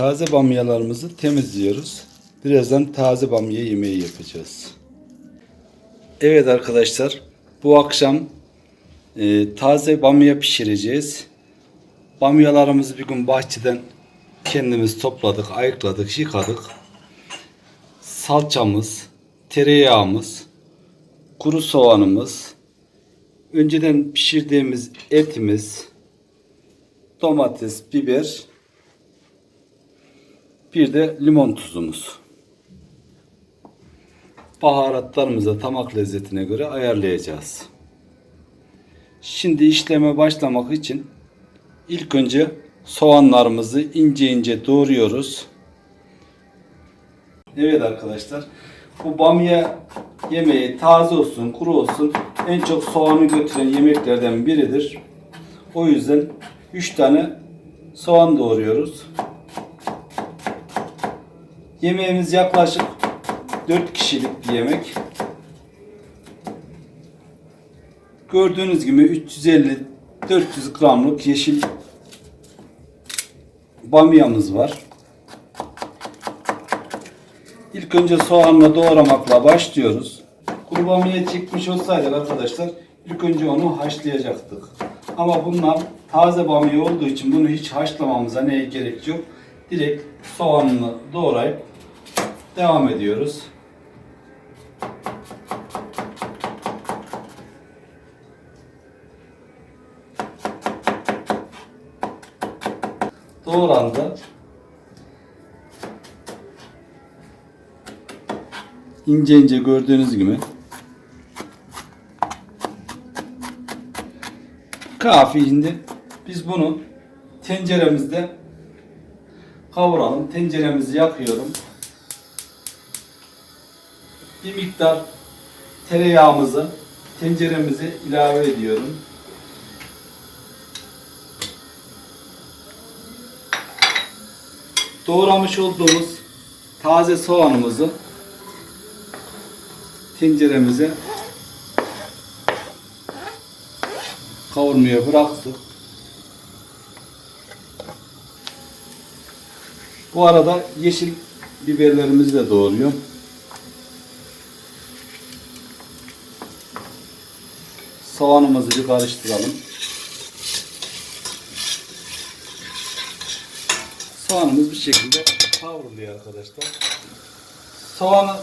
Taze bamyalarımızı temizliyoruz. Birazdan taze bamya yemeği yapacağız. Evet arkadaşlar, bu akşam e, taze bamya pişireceğiz. Bamyalarımızı bir gün bahçeden kendimiz topladık, ayıkladık, yıkadık. Salçamız, tereyağımız, kuru soğanımız, önceden pişirdiğimiz etimiz, domates, biber, bir de limon tuzumuz. Baharatlarımızı tamak lezzetine göre ayarlayacağız. Şimdi işleme başlamak için ilk önce soğanlarımızı ince ince doğruyoruz. Evet arkadaşlar. Bu bamya yemeği taze olsun, kuru olsun en çok soğanı götüren yemeklerden biridir. O yüzden 3 tane soğan doğruyoruz. Yemeğimiz yaklaşık 4 kişilik bir yemek. Gördüğünüz gibi 350 400 gramlık yeşil bamyamız var. İlk önce soğanla doğramakla başlıyoruz. Kuru bamya çekmiş olsaydık arkadaşlar ilk önce onu haşlayacaktık. Ama bunlar taze bamya olduğu için bunu hiç haşlamamıza neye gerek yok. Direkt soğanını doğrayıp devam ediyoruz. Doğrandı. ince ince gördüğünüz gibi kafi biz bunu tenceremizde kavuralım. Tenceremizi yakıyorum. Bir miktar tereyağımızı tenceremize ilave ediyorum. Doğramış olduğumuz taze soğanımızı tenceremize kavurmaya bıraktık. Bu arada yeşil biberlerimizi de doğruyorum. Soğanımızı bir karıştıralım. Soğanımız bir şekilde kavruluyor arkadaşlar. Soğanı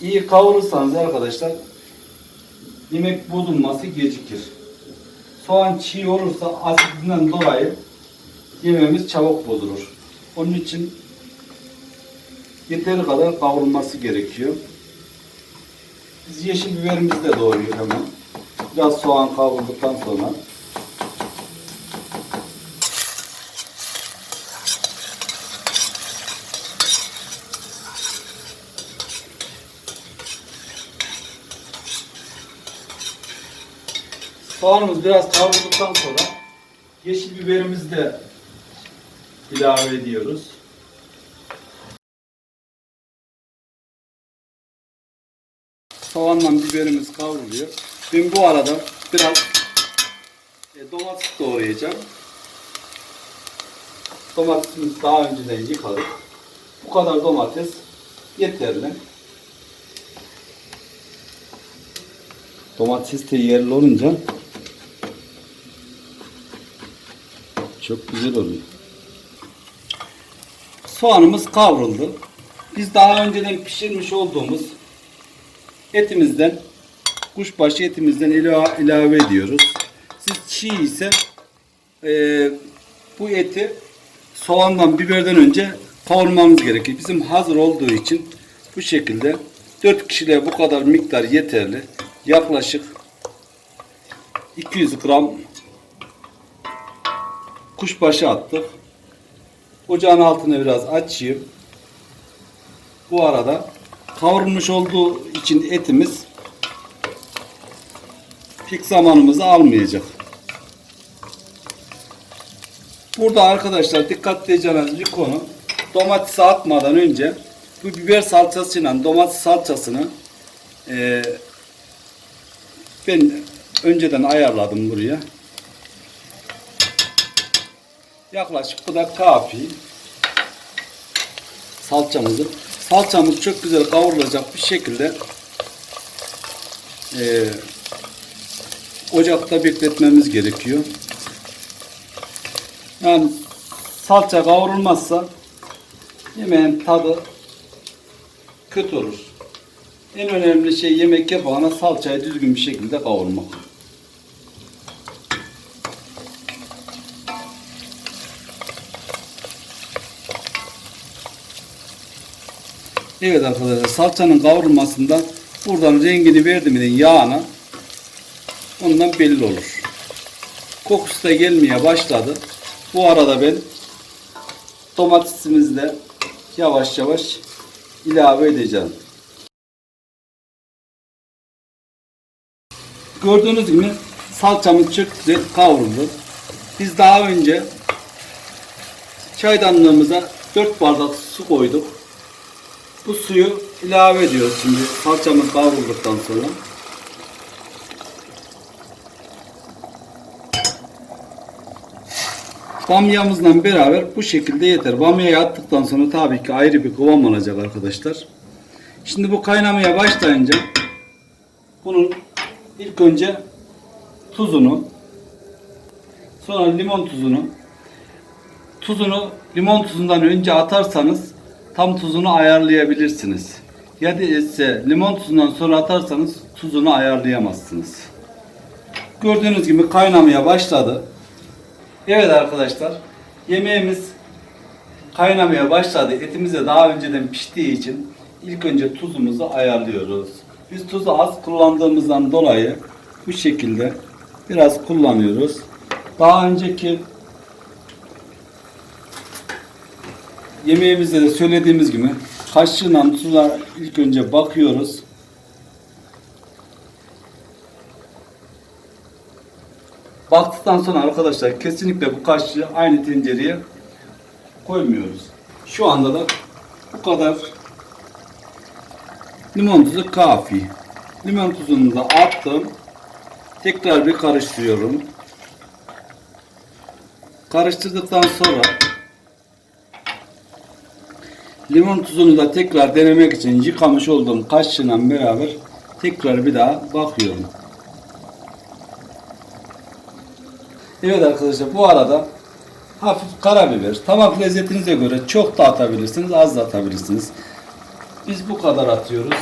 iyi kavurursanız arkadaşlar yemek bozulması gecikir. Soğan çiğ olursa asidinden dolayı yemeğimiz çabuk bozulur. Onun için yeteri kadar kavrulması gerekiyor. Biz yeşil biberimizi de doğruyoruz hemen. Biraz soğan kavrulduktan sonra Soğanımız biraz kavrulduktan sonra yeşil biberimizi de ilave ediyoruz. Soğanla biberimiz kavruluyor. Ben bu arada biraz e, domates doğrayacağım. Domatesimizi daha önceden yıkadık. Bu kadar domates yeterli. Domates de yerli olunca çok güzel oluyor. Soğanımız kavruldu. Biz daha önceden pişirmiş olduğumuz etimizden kuşbaşı etimizden ilave, ilave ediyoruz. Siz çiğ ise e, bu eti soğandan biberden önce kavurmanız gerekir. Bizim hazır olduğu için bu şekilde 4 kişiliğe bu kadar miktar yeterli. Yaklaşık 200 gram kuşbaşı attık. Ocağın altını biraz açayım. Bu arada kavrulmuş olduğu için etimiz pek zamanımızı almayacak. Burada arkadaşlar dikkat edeceğiniz bir konu domatesi atmadan önce bu biber salçasıyla domates salçasını e, ben önceden ayarladım buraya. Yaklaşık bu da kafi. Salçamızı. Salçamız çok güzel kavrulacak bir şekilde eee, ocakta bekletmemiz gerekiyor. Yani salça kavrulmazsa yemeğin tadı kötü olur. En önemli şey yemek yapana salçayı düzgün bir şekilde kavurmak. Evet arkadaşlar salçanın kavrulmasında buradan rengini verdi mi yağına ondan belli olur. Kokusu da gelmeye başladı. Bu arada ben domatesimizi de yavaş yavaş ilave edeceğim. Gördüğünüz gibi salçamız güzel kavruldu. Biz daha önce çaydanlığımıza 4 bardak su koyduk. Bu suyu ilave ediyoruz şimdi salçamız kavrulduktan sonra. Bamyamızla beraber bu şekilde yeter. Bamyayı attıktan sonra tabii ki ayrı bir kıvam alacak arkadaşlar. Şimdi bu kaynamaya başlayınca bunun ilk önce tuzunu sonra limon tuzunu tuzunu limon tuzundan önce atarsanız tam tuzunu ayarlayabilirsiniz. Ya da ise limon tuzundan sonra atarsanız tuzunu ayarlayamazsınız. Gördüğünüz gibi kaynamaya başladı. Evet arkadaşlar yemeğimiz kaynamaya başladı. Etimiz de daha önceden piştiği için ilk önce tuzumuzu ayarlıyoruz. Biz tuzu az kullandığımızdan dolayı bu şekilde biraz kullanıyoruz. Daha önceki yemeğimizde de söylediğimiz gibi kaşığıyla tuza ilk önce bakıyoruz. Baktıktan sonra arkadaşlar kesinlikle bu kaşığı aynı tencereye koymuyoruz. Şu anda da bu kadar limon tuzu kafi. Limon tuzunu da attım. Tekrar bir karıştırıyorum. Karıştırdıktan sonra limon tuzunu da tekrar denemek için yıkamış olduğum kaşığıyla beraber tekrar bir daha bakıyorum. Evet arkadaşlar bu arada hafif karabiber, tabak lezzetinize göre çok da atabilirsiniz, az da atabilirsiniz. Biz bu kadar atıyoruz.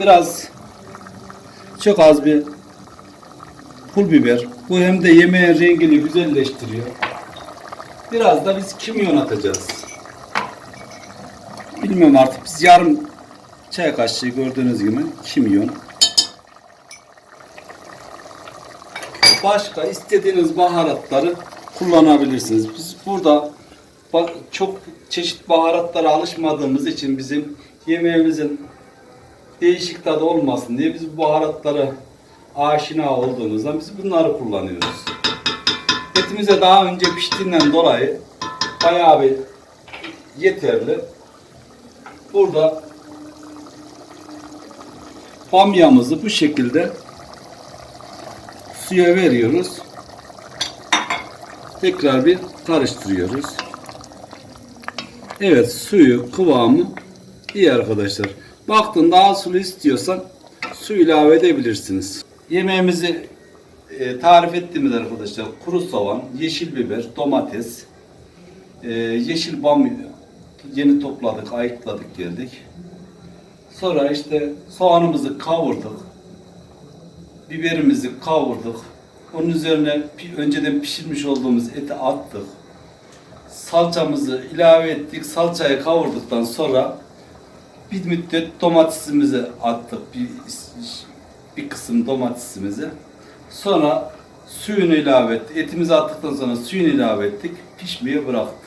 Biraz çok az bir pul biber. Bu hem de yemeğin rengini güzelleştiriyor. Biraz da biz kimyon atacağız. Bilmiyorum artık biz yarım çay kaşığı gördüğünüz gibi kimyon. Başka istediğiniz baharatları kullanabilirsiniz. Biz burada bak çok çeşit baharatlara alışmadığımız için bizim yemeğimizin değişik tadı olmasın diye biz bu baharatlara aşina olduğumuzdan biz bunları kullanıyoruz. Etimize daha önce piştiğinden dolayı bayağı bir yeterli. Burada bamyamızı bu şekilde suya veriyoruz. Tekrar bir karıştırıyoruz. Evet suyu kıvamı iyi arkadaşlar. Baktın daha sulu istiyorsan su ilave edebilirsiniz. Yemeğimizi e, tarif ettiğimiz arkadaşlar kuru soğan, yeşil biber, domates, e, yeşil bamya yeni topladık, ayıkladık geldik. Sonra işte soğanımızı kavurduk biberimizi kavurduk. Onun üzerine önceden pişirmiş olduğumuz eti attık. Salçamızı ilave ettik. Salçayı kavurduktan sonra bir müddet domatesimizi attık. Bir, bir kısım domatesimizi. Sonra suyunu ilave ettik. Etimizi attıktan sonra suyunu ilave ettik. Pişmeye bıraktık.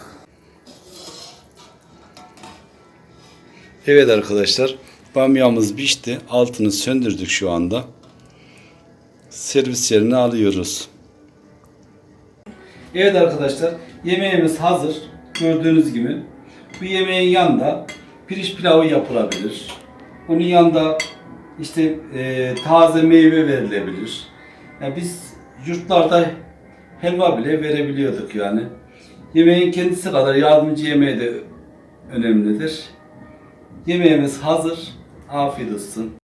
Evet arkadaşlar. Bamyamız pişti. Altını söndürdük şu anda servis yerine alıyoruz. Evet arkadaşlar yemeğimiz hazır. Gördüğünüz gibi. Bu yemeğin yanında pirinç pilavı yapılabilir. Onun yanında işte e, taze meyve verilebilir. Yani biz yurtlarda helva bile verebiliyorduk yani. Yemeğin kendisi kadar yardımcı yemeği de önemlidir. Yemeğimiz hazır. Afiyet olsun.